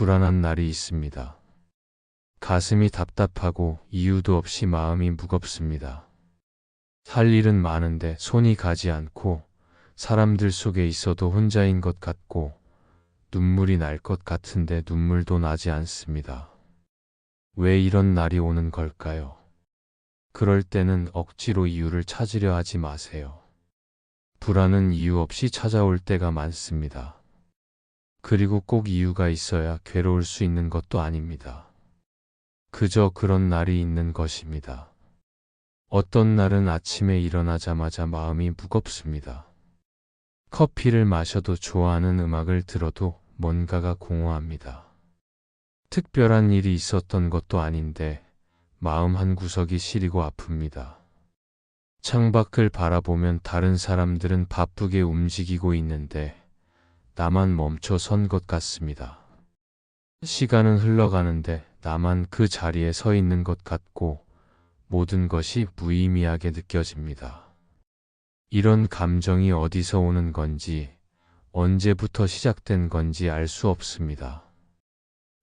불안한 날이 있습니다. 가슴이 답답하고 이유도 없이 마음이 무겁습니다. 할 일은 많은데 손이 가지 않고 사람들 속에 있어도 혼자인 것 같고 눈물이 날 것 같은데 눈물도 나지 않습니다. 왜 이런 날이 오는 걸까요? 그럴 때는 억지로 이유를 찾으려 하지 마세요. 불안은 이유 없이 찾아올 때가 많습니다. 그리고 꼭 이유가 있어야 괴로울 수 있는 것도 아닙니다. 그저 그런 날이 있는 것입니다. 어떤 날은 아침에 일어나자마자 마음이 무겁습니다. 커피를 마셔도 좋아하는 음악을 들어도 뭔가가 공허합니다. 특별한 일이 있었던 것도 아닌데 마음 한 구석이 시리고 아픕니다. 창밖을 바라보면 다른 사람들은 바쁘게 움직이고 있는데 나만 멈춰 선 것 같습니다. 시간은 흘러가는데 나만 그 자리에 서 있는 것 같고 모든 것이 무의미하게 느껴집니다. 이런 감정이 어디서 오는 건지 언제부터 시작된 건지 알 수 없습니다.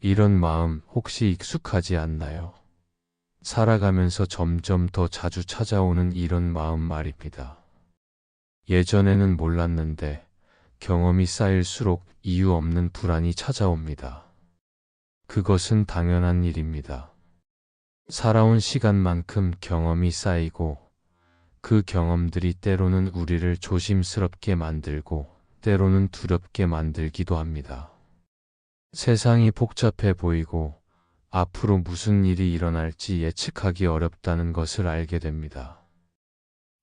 이런 마음 혹시 익숙하지 않나요? 살아가면서 점점 더 자주 찾아오는 이런 마음 말입니다. 예전에는 몰랐는데 경험이 쌓일수록 이유 없는 불안이 찾아옵니다. 그것은 당연한 일입니다. 살아온 시간만큼 경험이 쌓이고 그 경험들이 때로는 우리를 조심스럽게 만들고 때로는 두렵게 만들기도 합니다. 세상이 복잡해 보이고 앞으로 무슨 일이 일어날지 예측하기 어렵다는 것을 알게 됩니다.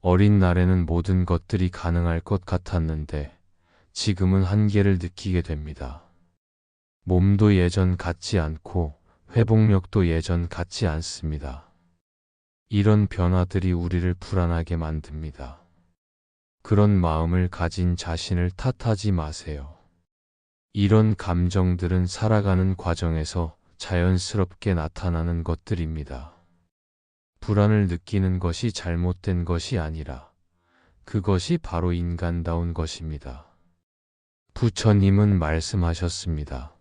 어린 날에는 모든 것들이 가능할 것 같았는데 지금은 한계를 느끼게 됩니다. 몸도 예전 같지 않고 회복력도 예전 같지 않습니다. 이런 변화들이 우리를 불안하게 만듭니다. 그런 마음을 가진 자신을 탓하지 마세요. 이런 감정들은 살아가는 과정에서 자연스럽게 나타나는 것들입니다. 불안을 느끼는 것이 잘못된 것이 아니라 그것이 바로 인간다운 것입니다. 부처님은 말씀하셨습니다.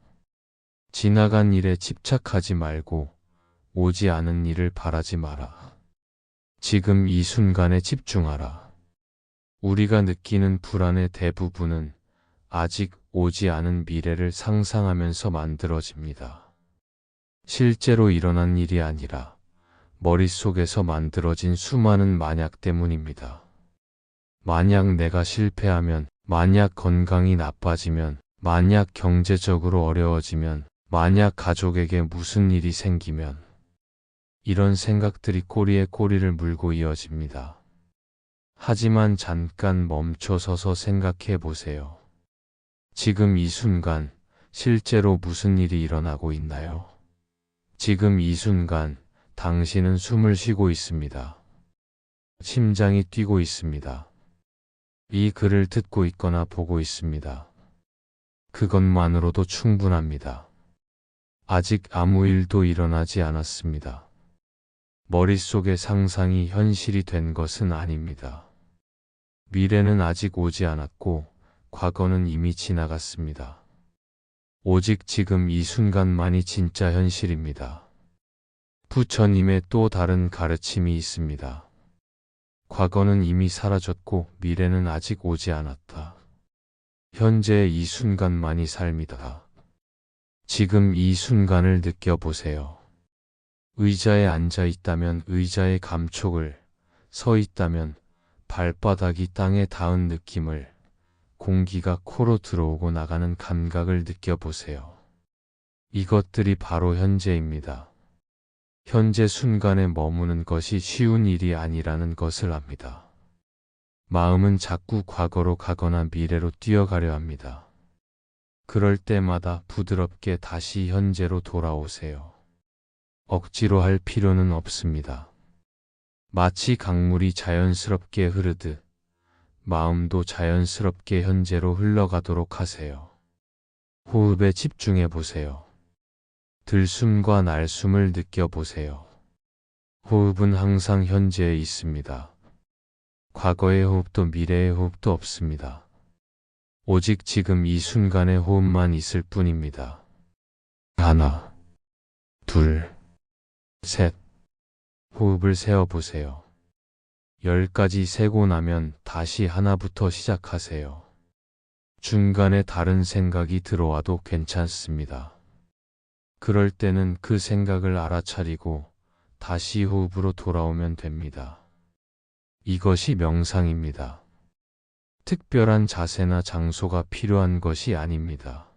지나간 일에 집착하지 말고 오지 않은 일을 바라지 마라. 지금 이 순간에 집중하라. 우리가 느끼는 불안의 대부분은 아직 오지 않은 미래를 상상하면서 만들어집니다. 실제로 일어난 일이 아니라 머릿속에서 만들어진 수많은 만약 때문입니다. 만약 내가 실패하면, 만약 건강이 나빠지면, 만약 경제적으로 어려워지면, 만약 가족에게 무슨 일이 생기면, 이런 생각들이 꼬리에 꼬리를 물고 이어집니다. 하지만 잠깐 멈춰 서서 생각해 보세요. 지금 이 순간 실제로 무슨 일이 일어나고 있나요? 지금 이 순간 당신은 숨을 쉬고 있습니다. 심장이 뛰고 있습니다. 이 글을 듣고 있거나 보고 있습니다. 그것만으로도 충분합니다. 아직 아무 일도 일어나지 않았습니다. 머릿속의 상상이 현실이 된 것은 아닙니다. 미래는 아직 오지 않았고 과거는 이미 지나갔습니다. 오직 지금 이 순간만이 진짜 현실입니다. 부처님의 또 다른 가르침이 있습니다. 과거는 이미 사라졌고 미래는 아직 오지 않았다. 현재의 이 순간만이 삶이다. 지금 이 순간을 느껴보세요. 의자에 앉아 있다면 의자의 감촉을, 서 있다면 발바닥이 땅에 닿은 느낌을, 공기가 코로 들어오고 나가는 감각을 느껴보세요. 이것들이 바로 현재입니다. 현재 순간에 머무는 것이 쉬운 일이 아니라는 것을 압니다. 마음은 자꾸 과거로 가거나 미래로 뛰어가려 합니다. 그럴 때마다 부드럽게 다시 현재로 돌아오세요. 억지로 할 필요는 없습니다. 마치 강물이 자연스럽게 흐르듯 마음도 자연스럽게 현재로 흘러가도록 하세요. 호흡에 집중해 보세요. 들숨과 날숨을 느껴보세요. 호흡은 항상 현재에 있습니다. 과거의 호흡도 미래의 호흡도 없습니다. 오직 지금 이 순간의 호흡만 있을 뿐입니다. 하나, 둘, 셋. 호흡을 세어 보세요. 열까지 세고 나면 다시 하나부터 시작하세요. 중간에 다른 생각이 들어와도 괜찮습니다. 그럴 때는 그 생각을 알아차리고 다시 호흡으로 돌아오면 됩니다. 이것이 명상입니다. 특별한 자세나 장소가 필요한 것이 아닙니다.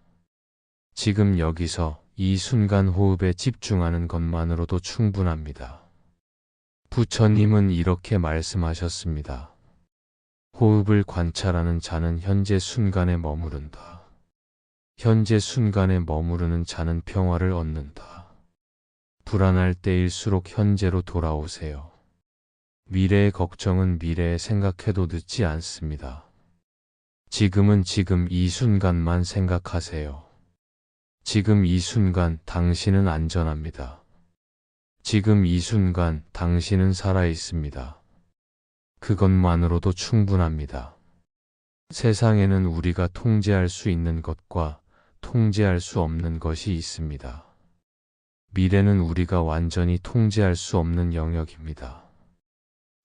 지금 여기서 이 순간 호흡에 집중하는 것만으로도 충분합니다. 부처님은 이렇게 말씀하셨습니다. 호흡을 관찰하는 자는 현재 순간에 머무른다. 현재 순간에 머무르는 자는 평화를 얻는다. 불안할 때일수록 현재로 돌아오세요. 미래의 걱정은 미래에 생각해도 늦지 않습니다. 지금은 지금 이 순간만 생각하세요. 지금 이 순간 당신은 안전합니다. 지금 이 순간 당신은 살아 있습니다. 그것만으로도 충분합니다. 세상에는 우리가 통제할 수 있는 것과 통제할 수 없는 것이 있습니다. 미래는 우리가 완전히 통제할 수 없는 영역입니다.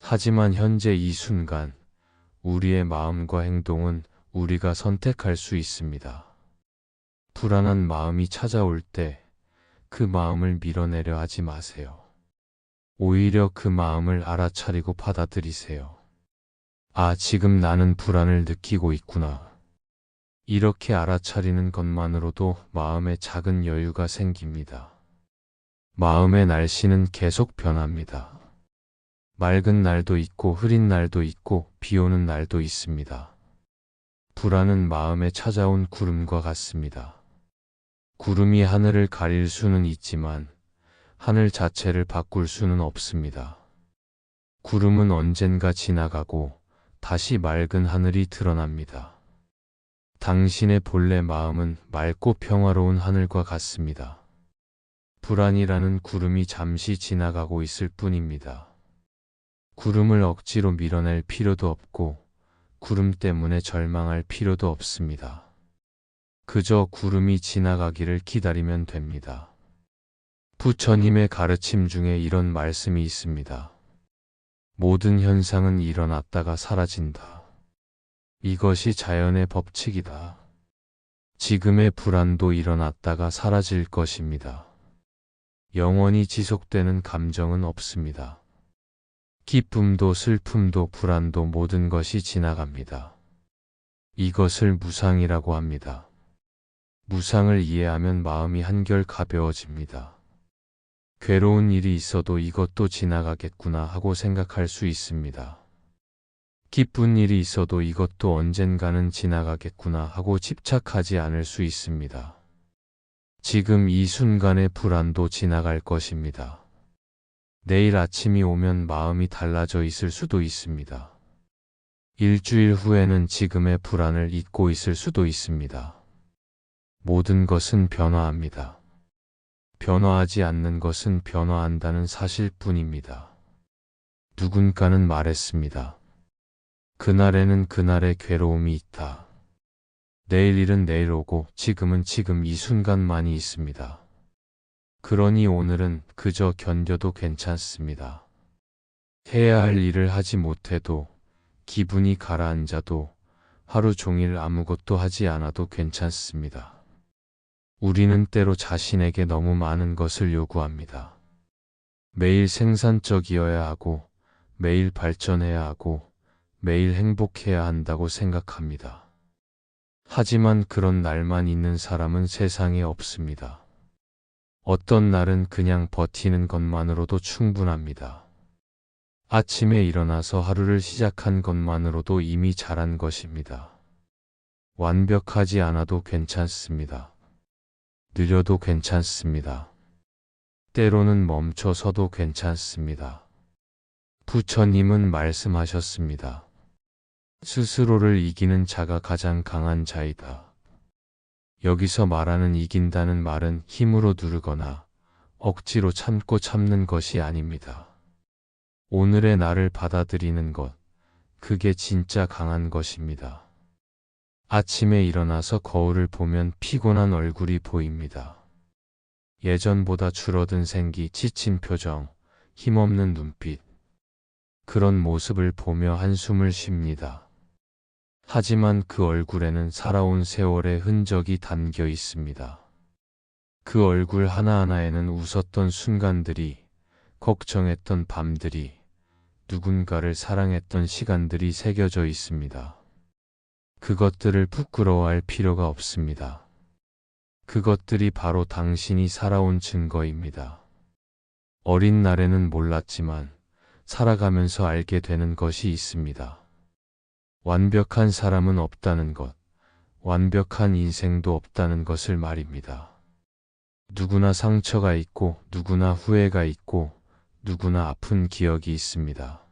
하지만 현재 이 순간, 우리의 마음과 행동은 우리가 선택할 수 있습니다. 불안한 마음이 찾아올 때 그 마음을 밀어내려 하지 마세요. 오히려 그 마음을 알아차리고 받아들이세요. 아, 지금 나는 불안을 느끼고 있구나. 이렇게 알아차리는 것만으로도 마음에 작은 여유가 생깁니다. 마음의 날씨는 계속 변합니다. 맑은 날도 있고 흐린 날도 있고 비 오는 날도 있습니다. 불안은 마음에 찾아온 구름과 같습니다. 구름이 하늘을 가릴 수는 있지만 하늘 자체를 바꿀 수는 없습니다. 구름은 언젠가 지나가고 다시 맑은 하늘이 드러납니다. 당신의 본래 마음은 맑고 평화로운 하늘과 같습니다. 불안이라는 구름이 잠시 지나가고 있을 뿐입니다. 구름을 억지로 밀어낼 필요도 없고 구름 때문에 절망할 필요도 없습니다. 그저 구름이 지나가기를 기다리면 됩니다. 부처님의 가르침 중에 이런 말씀이 있습니다. 모든 현상은 일어났다가 사라진다. 이것이 자연의 법칙이다. 지금의 불안도 일어났다가 사라질 것입니다. 영원히 지속되는 감정은 없습니다. 기쁨도 슬픔도 불안도 모든 것이 지나갑니다. 이것을 무상이라고 합니다. 무상을 이해하면 마음이 한결 가벼워집니다. 괴로운 일이 있어도 이것도 지나가겠구나 하고 생각할 수 있습니다. 기쁜 일이 있어도 이것도 언젠가는 지나가겠구나 하고 집착하지 않을 수 있습니다. 지금 이 순간의 불안도 지나갈 것입니다. 내일 아침이 오면 마음이 달라져 있을 수도 있습니다. 일주일 후에는 지금의 불안을 잊고 있을 수도 있습니다. 모든 것은 변화합니다. 변화하지 않는 것은 변화한다는 사실 뿐입니다. 누군가는 말했습니다. 그날에는 그날의 괴로움이 있다. 내일 일은 내일 오고 지금은 지금 이 순간만이 있습니다. 그러니 오늘은 그저 견뎌도 괜찮습니다. 해야 할 일을 하지 못해도 기분이 가라앉아도 하루 종일 아무것도 하지 않아도 괜찮습니다. 우리는 때로 자신에게 너무 많은 것을 요구합니다. 매일 생산적이어야 하고, 매일 발전해야 하고, 매일 행복해야 한다고 생각합니다. 하지만 그런 날만 있는 사람은 세상에 없습니다. 어떤 날은 그냥 버티는 것만으로도 충분합니다. 아침에 일어나서 하루를 시작한 것만으로도 이미 잘한 것입니다. 완벽하지 않아도 괜찮습니다. 느려도 괜찮습니다. 때로는 멈춰서도 괜찮습니다. 부처님은 말씀하셨습니다. 스스로를 이기는 자가 가장 강한 자이다. 여기서 말하는 이긴다는 말은 힘으로 누르거나 억지로 참고 참는 것이 아닙니다. 오늘의 나를 받아들이는 것, 그게 진짜 강한 것입니다. 아침에 일어나서 거울을 보면 피곤한 얼굴이 보입니다. 예전보다 줄어든 생기, 지친 표정, 힘없는 눈빛. 그런 모습을 보며 한숨을 쉽니다. 하지만 그 얼굴에는 살아온 세월의 흔적이 담겨 있습니다. 그 얼굴 하나하나에는 웃었던 순간들이, 걱정했던 밤들이, 누군가를 사랑했던 시간들이 새겨져 있습니다. 그것들을 부끄러워할 필요가 없습니다. 그것들이 바로 당신이 살아온 증거입니다. 어린 날에는 몰랐지만 살아가면서 알게 되는 것이 있습니다. 완벽한 사람은 없다는 것, 완벽한 인생도 없다는 것을 말입니다. 누구나 상처가 있고, 누구나 후회가 있고, 누구나 아픈 기억이 있습니다.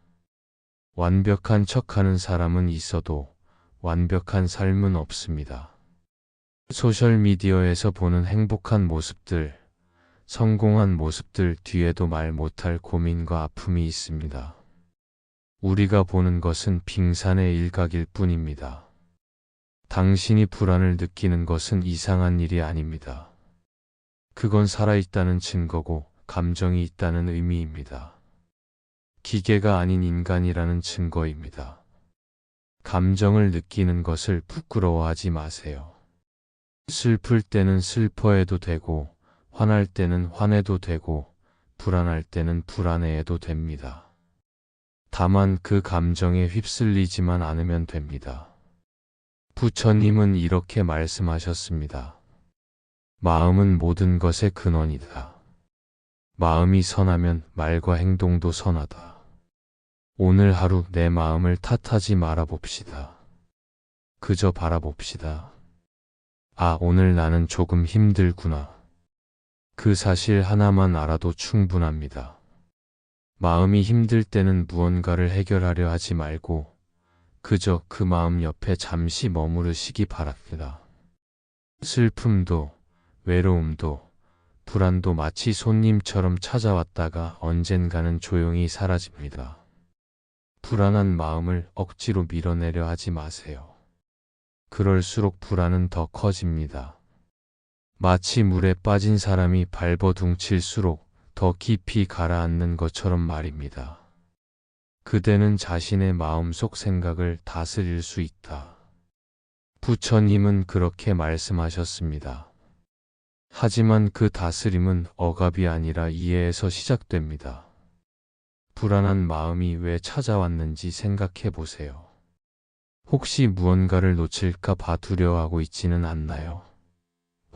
완벽한 척 하는 사람은 있어도 완벽한 삶은 없습니다. 소셜미디어에서 보는 행복한 모습들, 성공한 모습들 뒤에도 말 못할 고민과 아픔이 있습니다. 우리가 보는 것은 빙산의 일각일 뿐입니다. 당신이 불안을 느끼는 것은 이상한 일이 아닙니다. 그건 살아있다는 증거고 감정이 있다는 의미입니다. 기계가 아닌 인간이라는 증거입니다. 감정을 느끼는 것을 부끄러워하지 마세요. 슬플 때는 슬퍼해도 되고, 화날 때는 화내도 되고, 불안할 때는 불안해해도 됩니다. 다만 그 감정에 휩쓸리지만 않으면 됩니다. 부처님은 이렇게 말씀하셨습니다. 마음은 모든 것의 근원이다. 마음이 선하면 말과 행동도 선하다. 오늘 하루 내 마음을 탓하지 말아 봅시다. 그저 바라봅시다. 아, 오늘 나는 조금 힘들구나. 그 사실 하나만 알아도 충분합니다. 마음이 힘들 때는 무언가를 해결하려 하지 말고 그저 그 마음 옆에 잠시 머무르시기 바랍니다. 슬픔도 외로움도 불안도 마치 손님처럼 찾아왔다가 언젠가는 조용히 사라집니다. 불안한 마음을 억지로 밀어내려 하지 마세요. 그럴수록 불안은 더 커집니다. 마치 물에 빠진 사람이 발버둥 칠수록 더 깊이 가라앉는 것처럼 말입니다. 그대는 자신의 마음속 생각을 다스릴 수 있다. 부처님은 그렇게 말씀하셨습니다. 하지만 그 다스림은 억압이 아니라 이해에서 시작됩니다. 불안한 마음이 왜 찾아왔는지 생각해 보세요. 혹시 무언가를 놓칠까 봐 두려워하고 있지는 않나요?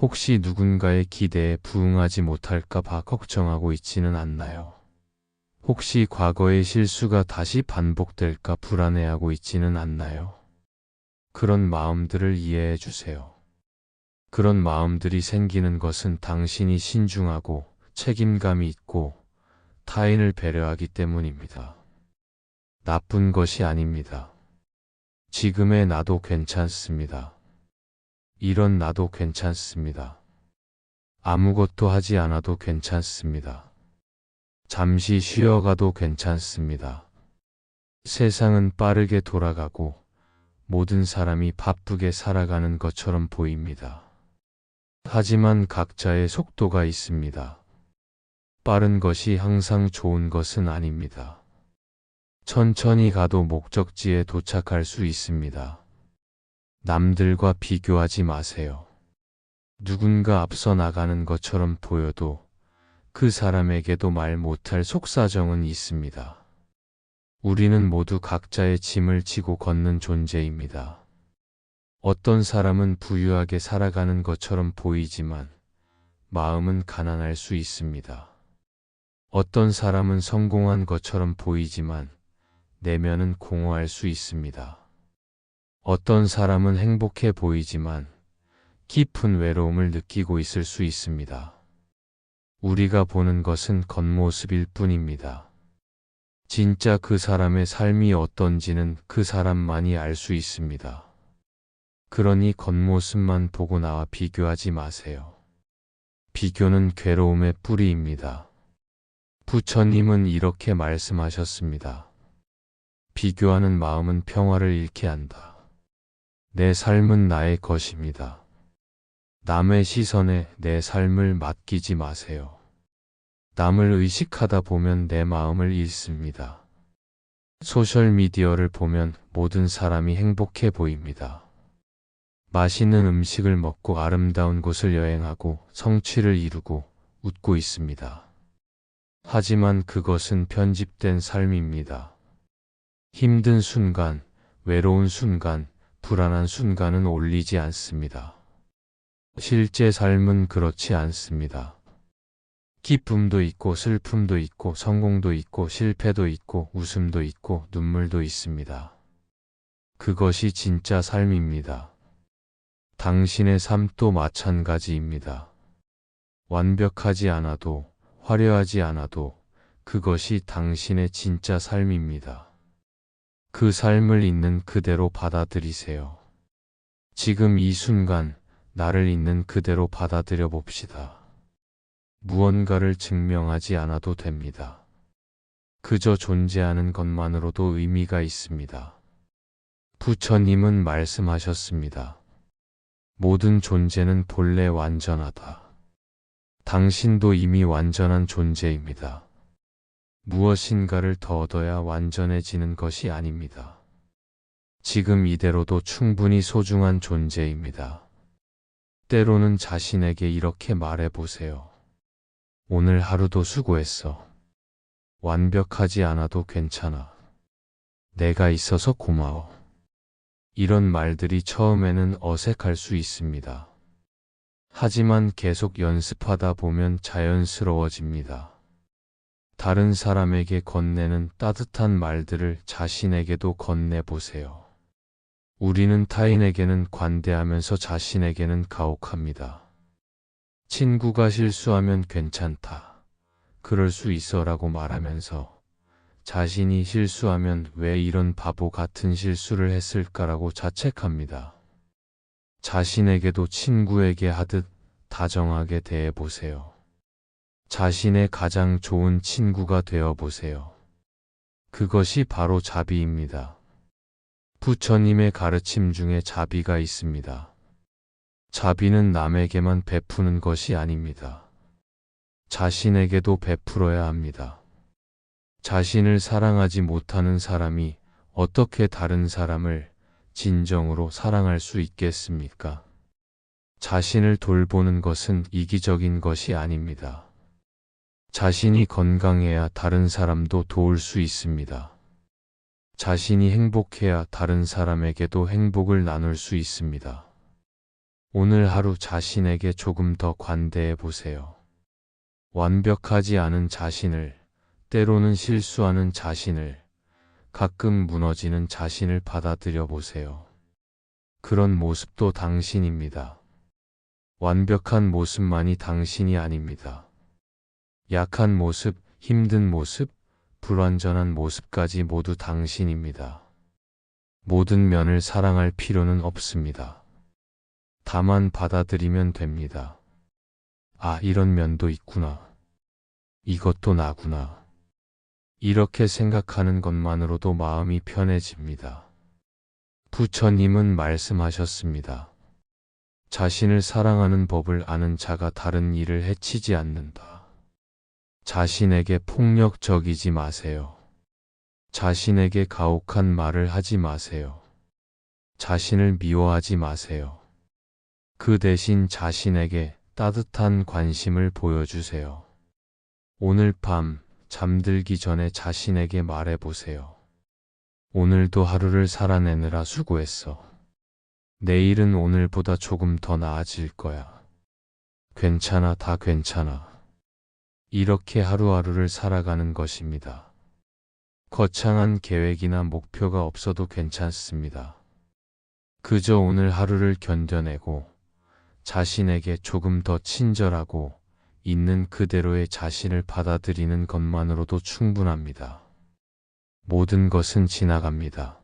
혹시 누군가의 기대에 부응하지 못할까 봐 걱정하고 있지는 않나요? 혹시 과거의 실수가 다시 반복될까 불안해하고 있지는 않나요? 그런 마음들을 이해해 주세요. 그런 마음들이 생기는 것은 당신이 신중하고 책임감이 있고 타인을 배려하기 때문입니다. 나쁜 것이 아닙니다. 지금의 나도 괜찮습니다. 이런 나도 괜찮습니다. 아무것도 하지 않아도 괜찮습니다. 잠시 쉬어가도 괜찮습니다. 세상은 빠르게 돌아가고 모든 사람이 바쁘게 살아가는 것처럼 보입니다. 하지만 각자의 속도가 있습니다. 빠른 것이 항상 좋은 것은 아닙니다. 천천히 가도 목적지에 도착할 수 있습니다. 남들과 비교하지 마세요. 누군가 앞서 나가는 것처럼 보여도 그 사람에게도 말 못할 속사정은 있습니다. 우리는 모두 각자의 짐을 지고 걷는 존재입니다. 어떤 사람은 부유하게 살아가는 것처럼 보이지만 마음은 가난할 수 있습니다. 어떤 사람은 성공한 것처럼 보이지만 내면은 공허할 수 있습니다. 어떤 사람은 행복해 보이지만 깊은 외로움을 느끼고 있을 수 있습니다. 우리가 보는 것은 겉모습일 뿐입니다. 진짜 그 사람의 삶이 어떤지는 그 사람만이 알 수 있습니다. 그러니 겉모습만 보고 나와 비교하지 마세요. 비교는 괴로움의 뿌리입니다. 부처님은 이렇게 말씀하셨습니다. 비교하는 마음은 평화를 잃게 한다. 내 삶은 나의 것입니다. 남의 시선에 내 삶을 맡기지 마세요. 남을 의식하다 보면 내 마음을 잃습니다. 소셜미디어를 보면 모든 사람이 행복해 보입니다. 맛있는 음식을 먹고 아름다운 곳을 여행하고 성취를 이루고 웃고 있습니다. 하지만 그것은 편집된 삶입니다. 힘든 순간, 외로운 순간, 불안한 순간은 올리지 않습니다. 실제 삶은 그렇지 않습니다. 기쁨도 있고 슬픔도 있고 성공도 있고 실패도 있고 웃음도 있고 눈물도 있습니다. 그것이 진짜 삶입니다. 당신의 삶도 마찬가지입니다. 완벽하지 않아도 화려하지 않아도 그것이 당신의 진짜 삶입니다. 그 삶을 있는 그대로 받아들이세요. 지금 이 순간 나를 있는 그대로 받아들여 봅시다. 무언가를 증명하지 않아도 됩니다. 그저 존재하는 것만으로도 의미가 있습니다. 부처님은 말씀하셨습니다. 모든 존재는 본래 완전하다. 당신도 이미 완전한 존재입니다. 무엇인가를 더 얻어야 완전해지는 것이 아닙니다. 지금 이대로도 충분히 소중한 존재입니다. 때로는 자신에게 이렇게 말해 보세요. 오늘 하루도 수고했어. 완벽하지 않아도 괜찮아. 내가 있어서 고마워. 이런 말들이 처음에는 어색할 수 있습니다. 하지만 계속 연습하다 보면 자연스러워집니다. 다른 사람에게 건네는 따뜻한 말들을 자신에게도 건네보세요. 우리는 타인에게는 관대하면서 자신에게는 가혹합니다. 친구가 실수하면 괜찮다. 그럴 수 있어 라고 말하면서 자신이 실수하면 왜 이런 바보 같은 실수를 했을까라고 자책합니다. 자신에게도 친구에게 하듯 다정하게 대해 보세요. 자신의 가장 좋은 친구가 되어 보세요. 그것이 바로 자비입니다. 부처님의 가르침 중에 자비가 있습니다. 자비는 남에게만 베푸는 것이 아닙니다. 자신에게도 베풀어야 합니다. 자신을 사랑하지 못하는 사람이 어떻게 다른 사람을 진정으로 사랑할 수 있겠습니까? 자신을 돌보는 것은 이기적인 것이 아닙니다. 자신이 건강해야 다른 사람도 도울 수 있습니다. 자신이 행복해야 다른 사람에게도 행복을 나눌 수 있습니다. 오늘 하루 자신에게 조금 더 관대해 보세요. 완벽하지 않은 자신을, 때로는 실수하는 자신을, 가끔 무너지는 자신을 받아들여 보세요. 그런 모습도 당신입니다. 완벽한 모습만이 당신이 아닙니다. 약한 모습, 힘든 모습, 불완전한 모습까지 모두 당신입니다. 모든 면을 사랑할 필요는 없습니다. 다만 받아들이면 됩니다. 아, 이런 면도 있구나. 이것도 나구나. 이렇게 생각하는 것만으로도 마음이 편해집니다. 부처님은 말씀하셨습니다. 자신을 사랑하는 법을 아는 자가 다른 일을 해치지 않는다. 자신에게 폭력적이지 마세요. 자신에게 가혹한 말을 하지 마세요. 자신을 미워하지 마세요. 그 대신 자신에게 따뜻한 관심을 보여주세요. 오늘 밤 잠들기 전에 자신에게 말해보세요. 오늘도 하루를 살아내느라 수고했어. 내일은 오늘보다 조금 더 나아질 거야. 괜찮아, 다 괜찮아. 이렇게 하루하루를 살아가는 것입니다. 거창한 계획이나 목표가 없어도 괜찮습니다. 그저 오늘 하루를 견뎌내고 자신에게 조금 더 친절하고 있는 그대로의 자신을 받아들이는 것만으로도 충분합니다. 모든 것은 지나갑니다.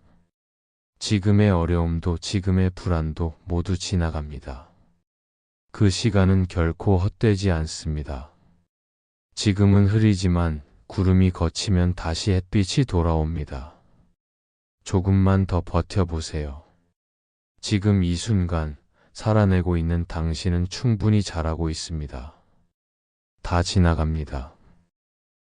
지금의 어려움도 지금의 불안도 모두 지나갑니다. 그 시간은 결코 헛되지 않습니다. 지금은 흐리지만 구름이 걷히면 다시 햇빛이 돌아옵니다. 조금만 더 버텨보세요. 지금 이 순간 살아내고 있는 당신은 충분히 잘하고 있습니다. 다 지나갑니다.